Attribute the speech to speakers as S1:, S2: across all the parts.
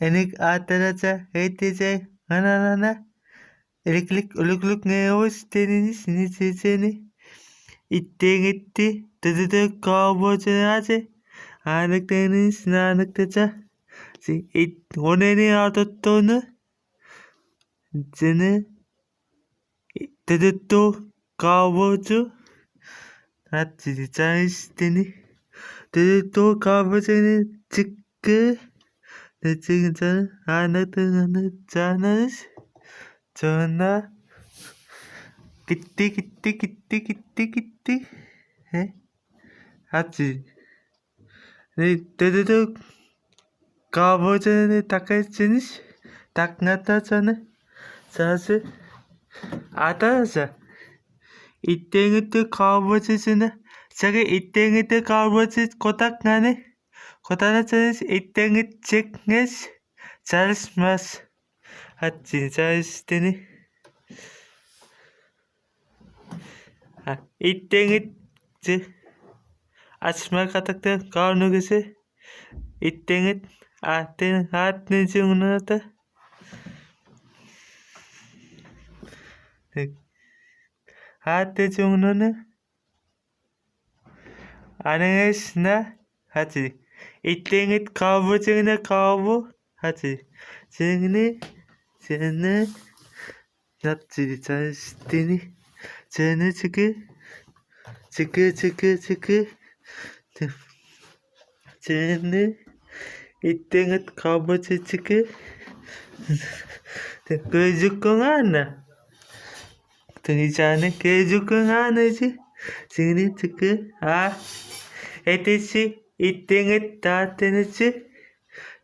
S1: enik ataraca heytece hananana. Eleklik ulukluk ne hoş denini sini sesini itten gitti dıdıdı kavboçanacı anık denini sinanık taca. Si it oneni atottoğunu. Seni dıdıdı kavboçu Hadi can isteni. Dıdıdı kavboçanı çıkkı. 내 Sonra gitti gitti gitti gitti gitti. He? Hadi. Ne dedi de kabucunu takarsınız. Taknata sana. Sası. Atarsa. İttiğinde kabucusunu. Sana ittiğinde kabucus kotak nane. 하지 네 데드도 가보자네 닦아지니 딱 나타잖아 사실 아다자 이땡이 또 가보지잖아 자기 이땡이 또 가보지 고딱 나네 고단하자는 이땡이 찍nes çalışmaz. Hadi çalıştığını. Ha, i땡이 açma katakta karnı göze. 이땡이 아ten hatne 중나다. 하트 중노는 안행했으나 하지. 이땡이 가부 증네 가부 하지. 증네 증네 납지 잘시더니 쟤는 지금 지금 지금 지금 쟤는 이땡이 가부 지금 그주공 하나 또 자네 그주공 하나지. 지금 지금 아 에티시 ittinget tatenici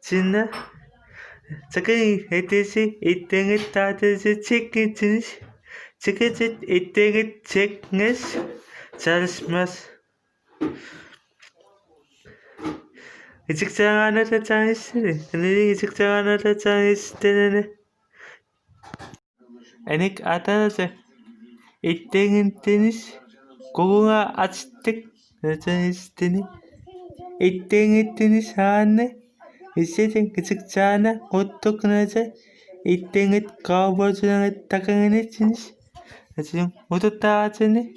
S1: cinna sakın etesi ittinget tatenici çekiciniz çekicit ittinget çekiniz çalışmaz. Gıcık çağına da çalıştırı. Neden gıcık çağına da çalıştırı? Enik atanası. İttinget deniz. Kokuğa açtık. Çalıştırı. 1등 1등이 샀네 이 세상 그잖아 어떻게 나자 1등을 가버주는 다강하네 진짜 나 지금 모두 다 하자네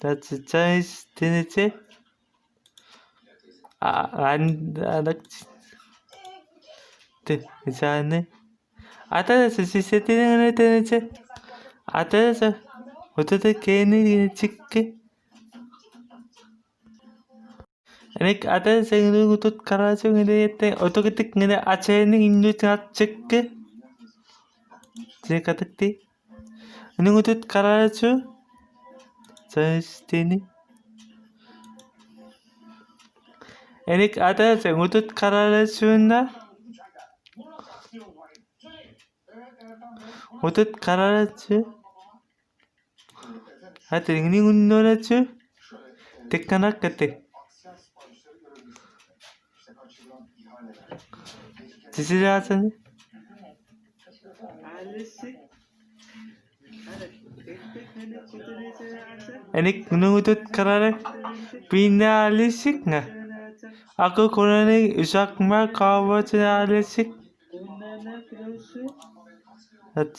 S1: 나 진짜 이스테네제 아안나 진짜 괜찮네 아따라서 시세티는 할 때는 제 아따라서 어떻게 걔는 찍게 Enik ate sengri gutut karasu ngede te otokitik ngede ace ni indu chat cekke. Cek atek ti. Ini gutut karasu. Saya ini. Enik ate sengutut karasu nda. Gutut karasu. Hati ini gundorasu. Tekkanak ketek. Zaten. Enik nungutut karare pinalisik nga. Ako kunani usakma kawat alisik. At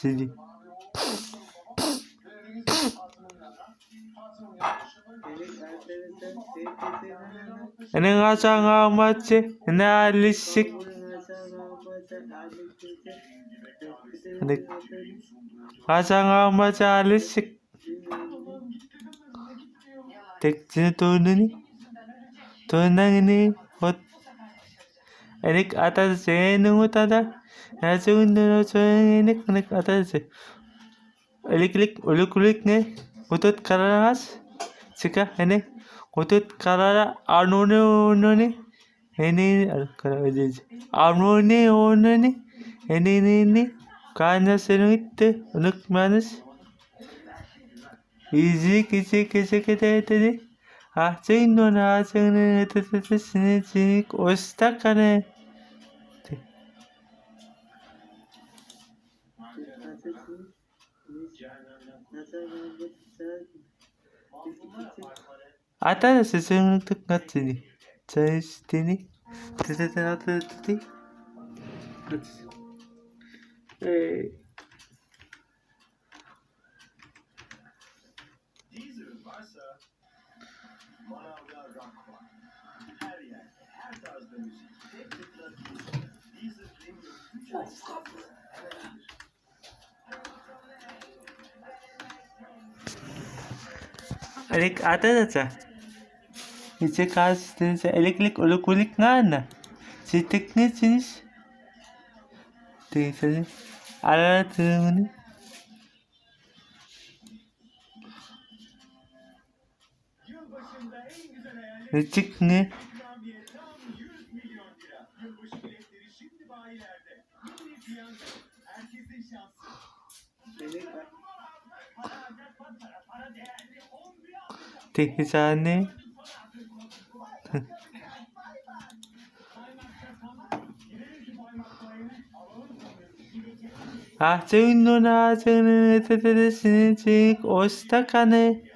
S1: 능하장아 마치 날리식 화장아 마치 알리식 덱진 돈니 돈나니 못. 에닉 아타제 능우타다 나중 너로 조용히 에닉 에닉 아타제 에릭 에릭 올릭 올릭 네 못옷 가라나스 kane. Ata sesuatu kat sini. Saya sini. Tete tete tete. Hadi. Ee,
S2: Deezer'ın varsa manavda rock var. Her yerde, her tarzda müzik. Tek tıkla Deezer. Deezer Premium 3 ay ücretsiz. Hemen indir.
S1: Alik arkadaşlar. Gece karşınızda elektrik olukulik nerede? Siz teknesiniz. Değilseniz. Aratırımını.
S2: Yılbaşında en güzel hayali
S1: Ne çık ne?
S2: ikramiye tam 100 milyon lira. Yılbaşı biletleri şimdi bayilerde. Mini piyango. Herkesin şansı.
S1: दिख जाने 아, 증 누나, 증, 뜨뜨뜨, 증, 증, 오스타카네.